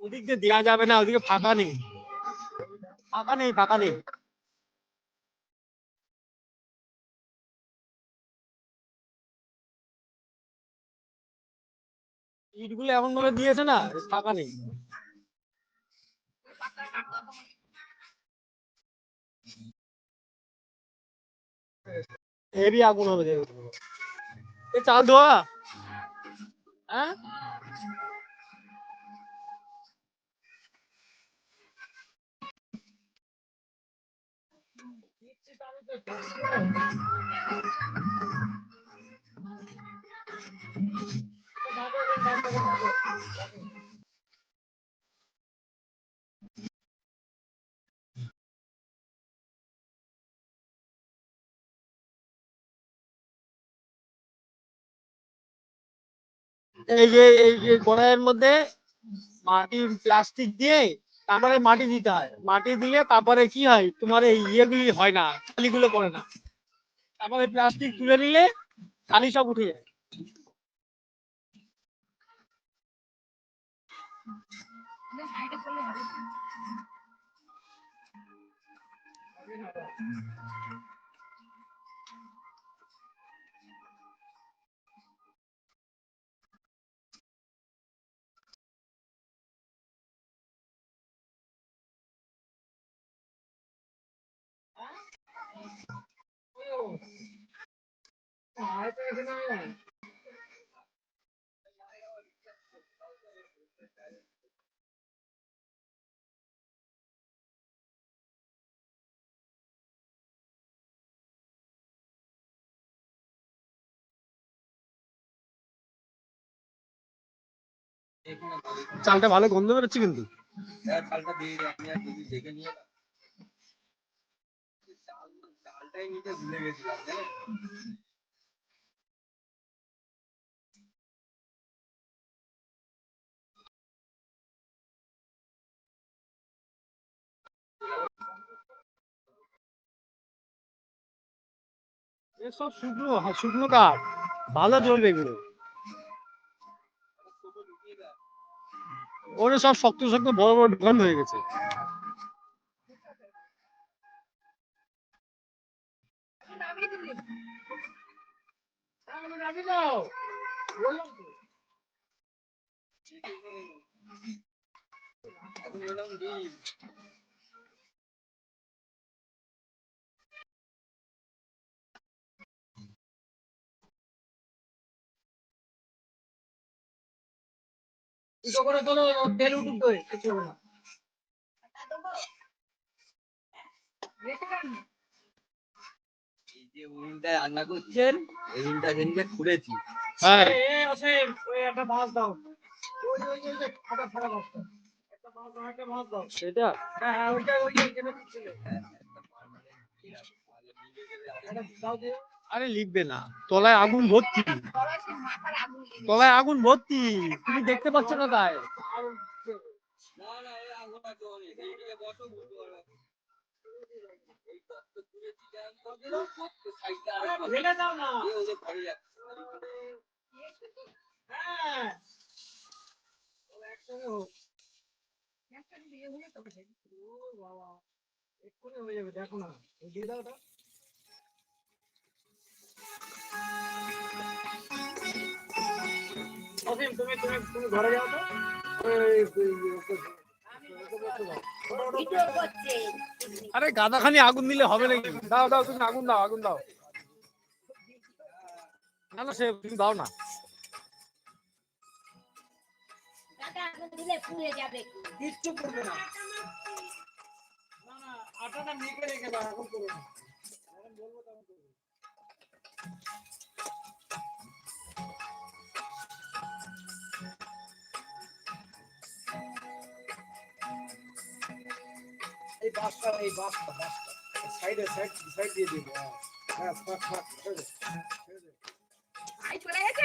ওদিক দিয়ে দেওয়া যাবে না, ওদিকে ফাঁকা নেই। ফাঁকা নেই ফাঁকা নেই। ইটগুলো এমন ভাবে দিয়েছে না, ফাঁকা নেই। হেভি আগুন হবে চাল ধোয়া। হ্যাঁ এই যে এই যে কড়াইয়ের মধ্যে মাটি প্লাস্টিক দিয়ে তারপরে মাটি দিতে হয়। মাটি দিলে তারপরে কি হয়? তোমার এই ইয়েগুলি হয় না কালিগুলো পড়ে না। তারপরে প্লাস্টিক তুলে নিলে কালি সব উঠে যায়। চালটা ভালো গন্ধ বেরোচ্ছে কিন্তু চালটা দিয়ে দিই, আমি আর দিদি দেখে নিয়ে এসব শুকনো শুকনো কাঠ ভালো চলবে এগুলো। ওরে সব শক্ত শক্ত, বড় বড় দোকান হয়ে গেছে। দিই। দুটো করে তোলো তেল উঠুক তো কিছু না। যে উনুনটায় রান্না করছেন। এই উনুনটা যেদিনকে খুলেছি। হ্যাঁ। একটা মাছ দাও। ওই ওই ওই ফাটা ফাটা মাছটা একটা। মাছ দাও একটা মাছ দাও। সেটা? হ্যাঁ হ্যাঁ ওইটা ওই যেখানে ছিল একটা দাও দিয়ে। আরে লিখবে না। তলায় আগুন ভর্তি। তলায় আগুন ভর্তি। তুমি দেখতে পাচ্ছ না তাই। না না এই আগুন আছে দেখো না দিয়ে দাও ওটা অসীম তুমি তুমি তুমি ঘরে যাও তো। আরে গাদাখানি আগুন দিলে হবে নাকি? দাও দাও তুমি আগুন দাও আগুন দাও। না না সে তুমি দাও না। দিলে পুড়ে যাবে। কিচ্ছু করবে না। না না আটাটা মেখে রেখে দাও এখন করবে না। বলব বাসটা এই বাসটা বাসটা সাইডে সাইড সাইড দিয়ে দিবো হ্যাঁ ফাঁক ফাঁক ছেড়ে দে, ছেড়ে দে। চলে গেছে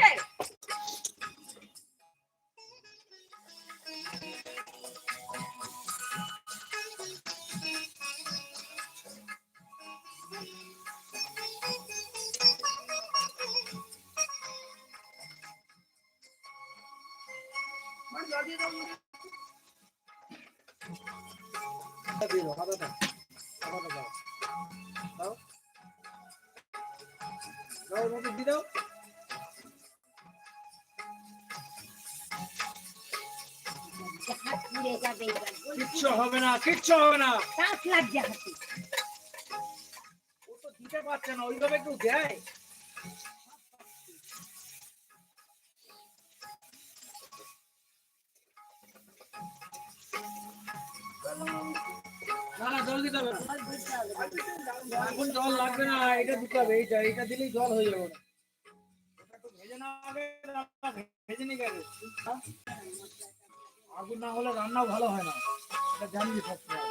দাও দাও দাও মধ্যে দিয়ে দাও কিচ্ছু হবে না কিচ্ছু হবে না। কাঁচ লাগছে হাতে। ও তো দিতে পারছে না ওইভাবে কেউ দেয়? এখন জল লাগবে না, এটা দিতে হবে, এইটা এইটা দিলেই জল হয়ে যাবে। এটা ভেজে হবে নিয়ে গেছে আগুন না হলে রান্নাও ভালো হয় না, এটা জানি সবসময় ওরা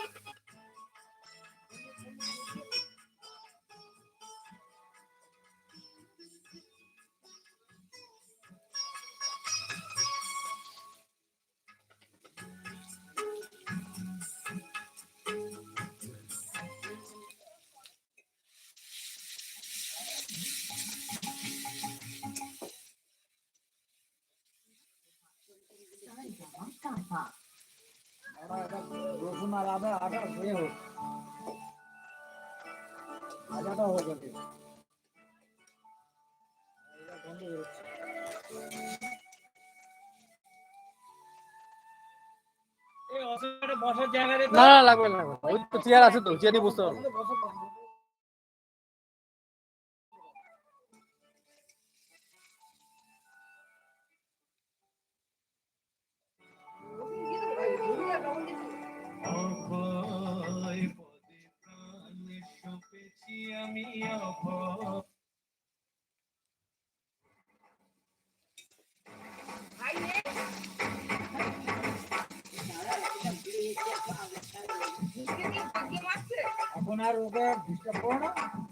গন্ধ বেরোচ্ছে। হয়ে হোক জায়গা রে তো। না না লাগবে না লাগবে ওই তো চেয়ার আছে তো চেয়ারই বুঝতে পারব এখন আর ওকে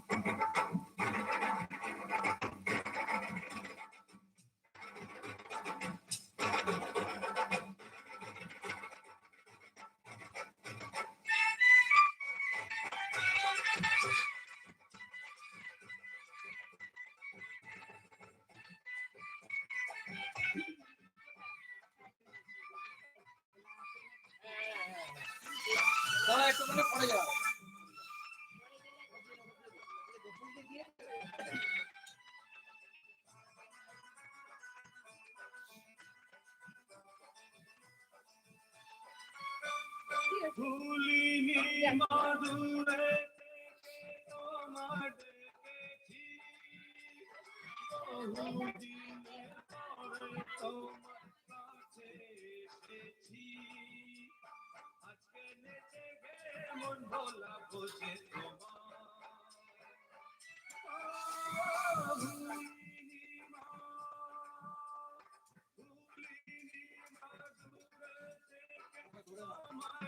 ভুলিনি মধুরে তোমার ডেকেছি বহুদিনের পরে তোমার কাছে এসেছি। আজকে নেচে গে মন ভোলা বোঝে তোমার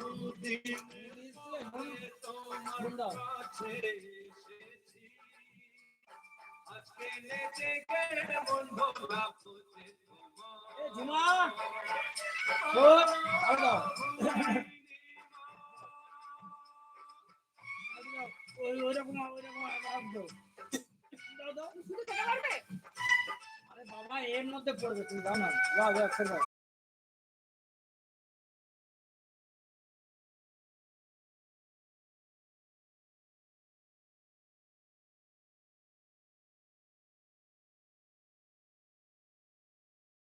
বহুদিন তোমার কাছে বাবা? এর মধ্যে পড়বে তুমি দাও না। দাও।